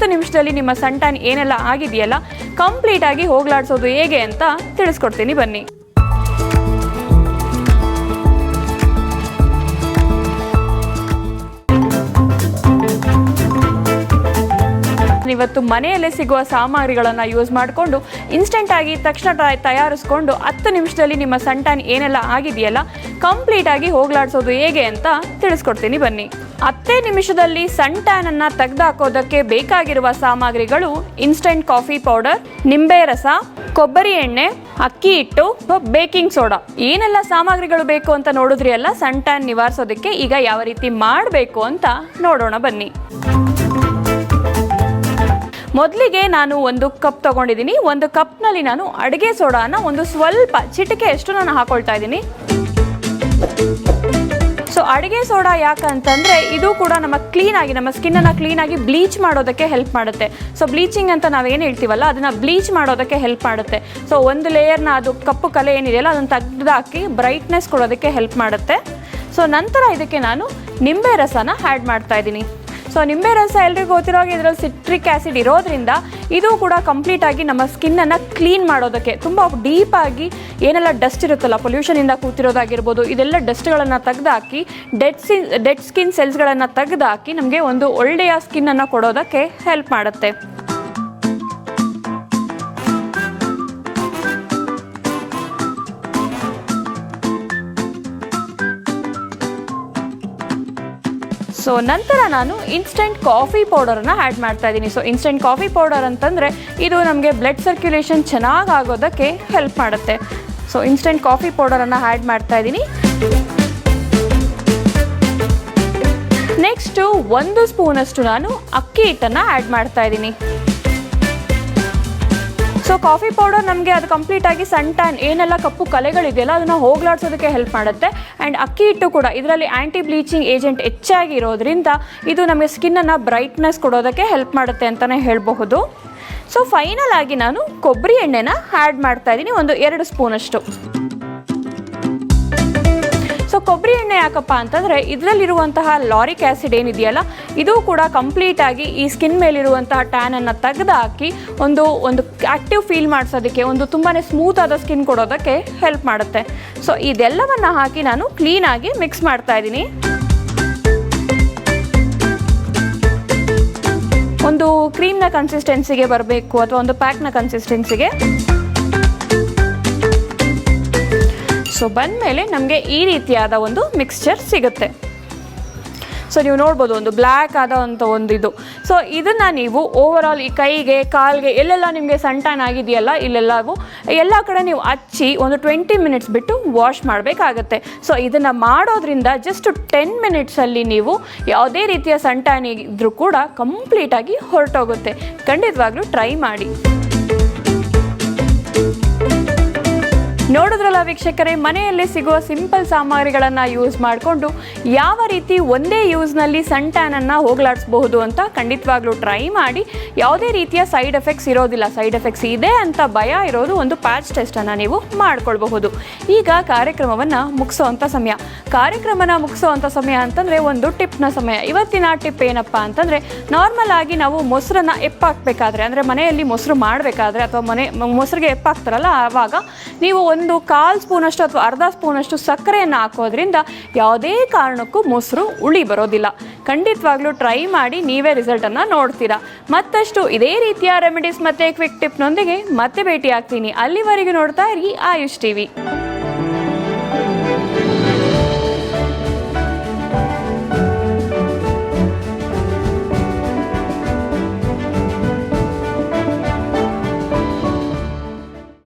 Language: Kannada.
ಹತ್ತು ನಿಮಿಷದಲ್ಲಿ ನಿಮ್ಮ ಸಂಟಾನ್ ಏನೆಲ್ಲ ಆಗಿದೆಯಲ್ಲ ಕಂಪ್ಲೀಟಾಗಿ ಹೋಗ್ಲಾಡ್ಸೋದು ಹೇಗೆ ಅಂತ ತಿಳಿಸ್ಕೊಡ್ತೀನಿ ಬನ್ನಿ. ಇವತ್ತು ಮನೆಯಲ್ಲೇ ಸಿಗುವ ಸಾಮಗ್ರಿಗಳನ್ನು ಯೂಸ್ ಮಾಡಿಕೊಂಡು ಇನ್ಸ್ಟೆಂಟ್ ಆಗಿ ತಕ್ಷಣ ತಯಾರಿಸ್ಕೊಂಡು ಹತ್ತು ನಿಮಿಷದಲ್ಲಿ ನಿಮ್ಮ ಸಂಟಾನ್ ಏನೆಲ್ಲ ಆಗಿದೆಯಲ್ಲ ಕಂಪ್ಲೀಟ್ ಆಗಿ ಹೋಗ್ಲಾಡ್ಸೋದು ಹೇಗೆ ಅಂತ ತಿಳಿಸ್ಕೊಡ್ತೀನಿ ಬನ್ನಿ. ಹತ್ತೇ ನಿಮಿಷದಲ್ಲಿ ಸಂಟಾನ್ ಅನ್ನ ತೆಗೆದಾಕೋದಕ್ಕೆ ಬೇಕಾಗಿರುವ ಸಾಮಗ್ರಿಗಳು ಇನ್ಸ್ಟೆಂಟ್ ಕಾಫಿ ಪೌಡರ್ ನಿಂಬೆ ರಸ, ಕೊಬ್ಬರಿ ಎಣ್ಣೆ, ಅಕ್ಕಿ ಹಿಟ್ಟು ಬೇಕಿಂಗ್ ಸೋಡಾ ಏನೆಲ್ಲ ಸಾಮಗ್ರಿಗಳು ಬೇಕು ಅಂತ ನೋಡಿದ್ರಿ ಅಲ್ಲ ಸಂಟಾನ್ ನಿವಾರಿಸೋದಕ್ಕೆ ಈಗ ಯಾವ ರೀತಿ ಮಾಡಬೇಕು ಅಂತ ನೋಡೋಣ ಬನ್ನಿ. ಮೊದಲಿಗೆ ನಾನು ಒಂದು ಕಪ್ ತಗೊಂಡಿದ್ದೀನಿ. ಒಂದು ಕಪ್ನಲ್ಲಿ ನಾನು ಅಡುಗೆ ಸೋಡಾನ ಒಂದು ಸ್ವಲ್ಪ ಚಿಟಿಕೆಯಷ್ಟು ನಾನು ಹಾಕೊಳ್ತಾ ಇದ್ದೀನಿ. ಸೊ ಅಡುಗೆ ಸೋಡಾ ಯಾಕಂತಂದರೆ ಇದು ಕೂಡ ನಮ್ಮ ಕ್ಲೀನಾಗಿ ನಮ್ಮ ಸ್ಕಿನ್ನನ್ನು ಕ್ಲೀನಾಗಿ ಬ್ಲೀಚ್ ಮಾಡೋದಕ್ಕೆ ಹೆಲ್ಪ್ ಮಾಡುತ್ತೆ. ಸೊ ಬ್ಲೀಚಿಂಗ್ ಅಂತ ನಾವೇನು ಹೇಳ್ತೀವಲ್ಲ, ಅದನ್ನು ಬ್ಲೀಚ್ ಮಾಡೋದಕ್ಕೆ ಹೆಲ್ಪ್ ಮಾಡುತ್ತೆ. ಸೊ ಒಂದು ಲೇಯರ್ನ ಅದು ಕಪ್ಪು ಕಲೆ ಏನಿದೆಯಲ್ಲ, ಅದನ್ನು ತೆಗೆದಾಕಿ ಬ್ರೈಟ್ನೆಸ್ ಕೊಡೋದಕ್ಕೆ ಹೆಲ್ಪ್ ಮಾಡುತ್ತೆ. ಸೊ ನಂತರ ಇದಕ್ಕೆ ನಾನು ನಿಂಬೆ ರಸನ ಆ್ಯಡ್ ಮಾಡ್ತಾ ಇದ್ದೀನಿ. ಸೊ ನಿಂಬೆ ರಸ ಎಲ್ರಿಗೂ ಗೊತ್ತಿರೋ ಹಾಗೆ ಇದರಲ್ಲಿ ಸಿಟ್ರಿಕ್ ಆ್ಯಸಿಡ್ ಇರೋದ್ರಿಂದ ಇದು ಕೂಡ ಕಂಪ್ಲೀಟಾಗಿ ನಮ್ಮ ಸ್ಕಿನ್ನನ್ನು ಕ್ಲೀನ್ ಮಾಡೋದಕ್ಕೆ ತುಂಬ ಡೀಪಾಗಿ ಏನೆಲ್ಲ ಡಸ್ಟ್ ಇರುತ್ತಲ್ಲ ಪೊಲ್ಯೂಷನಿಂದ ಕೂತಿರೋದಾಗಿರ್ಬೋದು, ಇದೆಲ್ಲ ಡಸ್ಟ್ಗಳನ್ನು ತೆಗೆದಾಕಿ ಡೆಡ್ ಸಿನ್ ಡೆಡ್ ಸ್ಕಿನ್ ಸೆಲ್ಸ್ಗಳನ್ನು ತೆಗೆದಾಕಿ ನಮಗೆ ಒಂದು ಒಳ್ಳೆಯ ಸ್ಕಿನ್ನನ್ನು ಕೊಡೋದಕ್ಕೆ ಹೆಲ್ಪ್ ಮಾಡುತ್ತೆ. ಸೊ ನಂತರ ನಾನು ಇನ್ಸ್ಟೆಂಟ್ ಕಾಫಿ ಪೌಡರನ್ನು ಆ್ಯಡ್ ಮಾಡ್ತಾ ಇದ್ದೀನಿ. ಸೊ ಇನ್ಸ್ಟೆಂಟ್ ಕಾಫಿ ಪೌಡರ್ ಅಂತಂದರೆ ಇದು ನಮಗೆ ಬ್ಲಡ್ ಸರ್ಕ್ಯುಲೇಷನ್ ಚೆನ್ನಾಗಿ ಆಗೋದಕ್ಕೆ ಹೆಲ್ಪ್ ಮಾಡುತ್ತೆ ಸೊ ಇನ್ಸ್ಟೆಂಟ್ ಕಾಫಿ ಪೌಡರನ್ನು ಆ್ಯಡ್ ಮಾಡ್ತಾ ಇದ್ದೀನಿ. ನೆಕ್ಸ್ಟು ಒಂದು ಸ್ಪೂನಷ್ಟು ನಾನು ಅಕ್ಕಿ ಹಿಟ್ಟನ್ನು ಆ್ಯಡ್ ಮಾಡ್ತಾ ಇದ್ದೀನಿ. ಸೊ ಕಾಫಿ ಪೌಡರ್ ನಮಗೆ ಅದು ಕಂಪ್ಲೀಟಾಗಿ ಸನ್ ಟ್ಯಾನ್ ಏನೆಲ್ಲ ಕಪ್ಪು ಕಲೆಗಳಿದೆಯಲ್ಲ ಅದನ್ನು ಹೋಗ್ಲಾಡ್ಸೋದಕ್ಕೆ ಹೆಲ್ಪ್ ಮಾಡುತ್ತೆ. ಆ್ಯಂಡ್ ಅಕ್ಕಿ ಹಿಟ್ಟು ಕೂಡ ಇದರಲ್ಲಿ ಆ್ಯಂಟಿ ಬ್ಲೀಚಿಂಗ್ ಏಜೆಂಟ್ ಹೆಚ್ಚಾಗಿ ಇರೋದ್ರಿಂದ ಇದು ನಮಗೆ ಸ್ಕಿನ್ನನ್ನು ಬ್ರೈಟ್ನೆಸ್ ಕೊಡೋದಕ್ಕೆ ಹೆಲ್ಪ್ ಮಾಡುತ್ತೆ ಅಂತಲೇ ಹೇಳಬಹುದು. ಸೊ ಫೈನಲ್ ಆಗಿ ನಾನು ಕೊಬ್ಬರಿ ಎಣ್ಣೆನ ಆ್ಯಡ್ ಮಾಡ್ತಾ ಇದ್ದೀನಿ ಒಂದು ಎರಡು ಸ್ಪೂನಷ್ಟು ಕೊಬ್ಬರಿ ಎಣ್ಣೆ ಯಾಕಪ್ಪ ಅಂತಂದರೆ ಇದರಲ್ಲಿರುವಂತಹ ಲಾರಿಕ್ ಆ್ಯಸಿಡ್ ಏನಿದೆಯಲ್ಲ, ಇದು ಕೂಡ ಕಂಪ್ಲೀಟಾಗಿ ಈ ಸ್ಕಿನ್ ಮೇಲಿರುವಂತಹ ಟ್ಯಾನನ್ನು ತೆಗೆದುಹಾಕಿ ಒಂದು ಒಂದು ಆ್ಯಕ್ಟಿವ್ ಫೀಲ್ ಮಾಡಿಸೋದಕ್ಕೆ, ಒಂದು ತುಂಬಾ ಸ್ಮೂತ್ ಆದ ಸ್ಕಿನ್ ಕೊಡೋದಕ್ಕೆ ಹೆಲ್ಪ್ ಮಾಡುತ್ತೆ. ಸೊ ಇದೆಲ್ಲವನ್ನು ಹಾಕಿ ನಾನು ಕ್ಲೀನಾಗಿ ಮಿಕ್ಸ್ ಮಾಡ್ತಾ ಇದ್ದೀನಿ. ಒಂದು ಕ್ರೀಮ್ನ ಕನ್ಸಿಸ್ಟೆನ್ಸಿಗೆ ಬರಬೇಕು, ಅಥವಾ ಒಂದು ಪ್ಯಾಕ್ನ ಕನ್ಸಿಸ್ಟೆನ್ಸಿಗೆ ಸೊ ಬಂದ ಮೇಲೆ ನಮಗೆ ಈ ರೀತಿಯಾದ ಒಂದು ಮಿಕ್ಸ್ಚರ್ ಸಿಗುತ್ತೆ. ಸೊ ನೀವು ನೋಡ್ಬೋದು ಒಂದು ಬ್ಲ್ಯಾಕ್ ಆದಂಥ ಒಂದು ಇದು. ಸೊ ಇದನ್ನು ನೀವು ಓವರ್ ಈ ಕೈಗೆ, ಕಾಲ್ಗೆ ಎಲ್ಲೆಲ್ಲ ನಿಮಗೆ ಸಂಟಾನ್ ಆಗಿದೆಯಲ್ಲ ಇಲ್ಲೆಲ್ಲವೂ ಎಲ್ಲ ಕಡೆ ನೀವು ಹಚ್ಚಿ ಒಂದು ಟ್ವೆಂಟಿ ಮಿನಿಟ್ಸ್ ಬಿಟ್ಟು ವಾಶ್ ಮಾಡಬೇಕಾಗತ್ತೆ. ಸೊ ಇದನ್ನು ಮಾಡೋದ್ರಿಂದ ಜಸ್ಟ್ ಟೆನ್ ಮಿನಿಟ್ಸಲ್ಲಿ ನೀವು ಯಾವುದೇ ರೀತಿಯ ಸಂಟಾನ್ ಇದ್ದರೂ ಕೂಡ ಕಂಪ್ಲೀಟಾಗಿ ಹೊರಟೋಗುತ್ತೆ. ಖಂಡಿತವಾಗ್ಲೂ ಟ್ರೈ ಮಾಡಿ. ನೋಡಿದ್ರಲ್ಲ ವೀಕ್ಷಕರೇ, ಮನೆಯಲ್ಲಿ ಸಿಗುವ ಸಿಂಪಲ್ ಸಾಮಗ್ರಿಗಳನ್ನು ಯೂಸ್ ಮಾಡಿಕೊಂಡು ಯಾವ ರೀತಿ ಒಂದೇ ಯೂಸ್ನಲ್ಲಿ ಸನ್ ಟ್ಯಾನನ್ನು ಹೋಗಲಾಡಿಸಬಹುದು ಅಂತ ಖಂಡಿತವಾಗ್ಲೂ ಟ್ರೈ ಮಾಡಿ. ಯಾವುದೇ ರೀತಿಯ ಸೈಡ್ ಎಫೆಕ್ಟ್ಸ್ ಇರೋದಿಲ್ಲ. ಸೈಡ್ ಎಫೆಕ್ಟ್ಸ್ ಇದೆ ಅಂತ ಭಯ ಇರೋದು ಒಂದು ಪ್ಯಾಚ್ ಟೆಸ್ಟನ್ನು ನೀವು ಮಾಡ್ಕೊಳ್ಬಹುದು. ಈಗ ಕಾರ್ಯಕ್ರಮವನ್ನು ಮುಗಿಸೋವಂಥ ಸಮಯ. ಕಾರ್ಯಕ್ರಮನ ಮುಗಿಸೋವಂಥ ಸಮಯ ಅಂತಂದರೆ ಒಂದು ಟಿಪ್ನ ಸಮಯ. ಇವತ್ತಿನ ಟಿಪ್ ಏನಪ್ಪ ಅಂತಂದರೆ ನಾರ್ಮಲ್ ಆಗಿ ನಾವು ಮೊಸರನ್ನು ಎಪ್ಪಾಕಬೇಕಾದ್ರೆ, ಅಂದರೆ ಮನೆಯಲ್ಲಿ ಮೊಸರು ಮಾಡಬೇಕಾದ್ರೆ ಅಥವಾ ಮನೆ ಮೊಸರಿಗೆ ಎಪ್ಪಾಕ್ತಾರಲ್ಲ ಆವಾಗ ನೀವು ಒಂದು ಕಾಲು ಸ್ಪೂನಷ್ಟು ಅಥವಾ ಅರ್ಧ ಸ್ಪೂನಷ್ಟು ಸಕ್ಕರೆಯನ್ನು ಹಾಕೋದ್ರಿಂದ ಯಾವುದೇ ಕಾರಣಕ್ಕೂ ಮೊಸರು ಉಳಿ ಬರೋದಿಲ್ಲ. ಖಂಡಿತವಾಗ್ಲೂ ಟ್ರೈ ಮಾಡಿ ನೀವೇ ರಿಸಲ್ಟನ್ನು ನೋಡ್ತೀರಾ. ಮತ್ತಷ್ಟು ಇದೇ ರೀತಿಯ ರೆಮಿಡೀಸ್ ಮತ್ತು ಕ್ವಿಕ್ ಟಿಪ್ನೊಂದಿಗೆ ಮತ್ತೆ ಭೇಟಿ ಆಗ್ತೀನಿ ಅಲ್ಲಿವರೆಗೂ ನೋಡ್ತಾ ಇರಿ ಆಯುಷ್ ಟಿವಿ.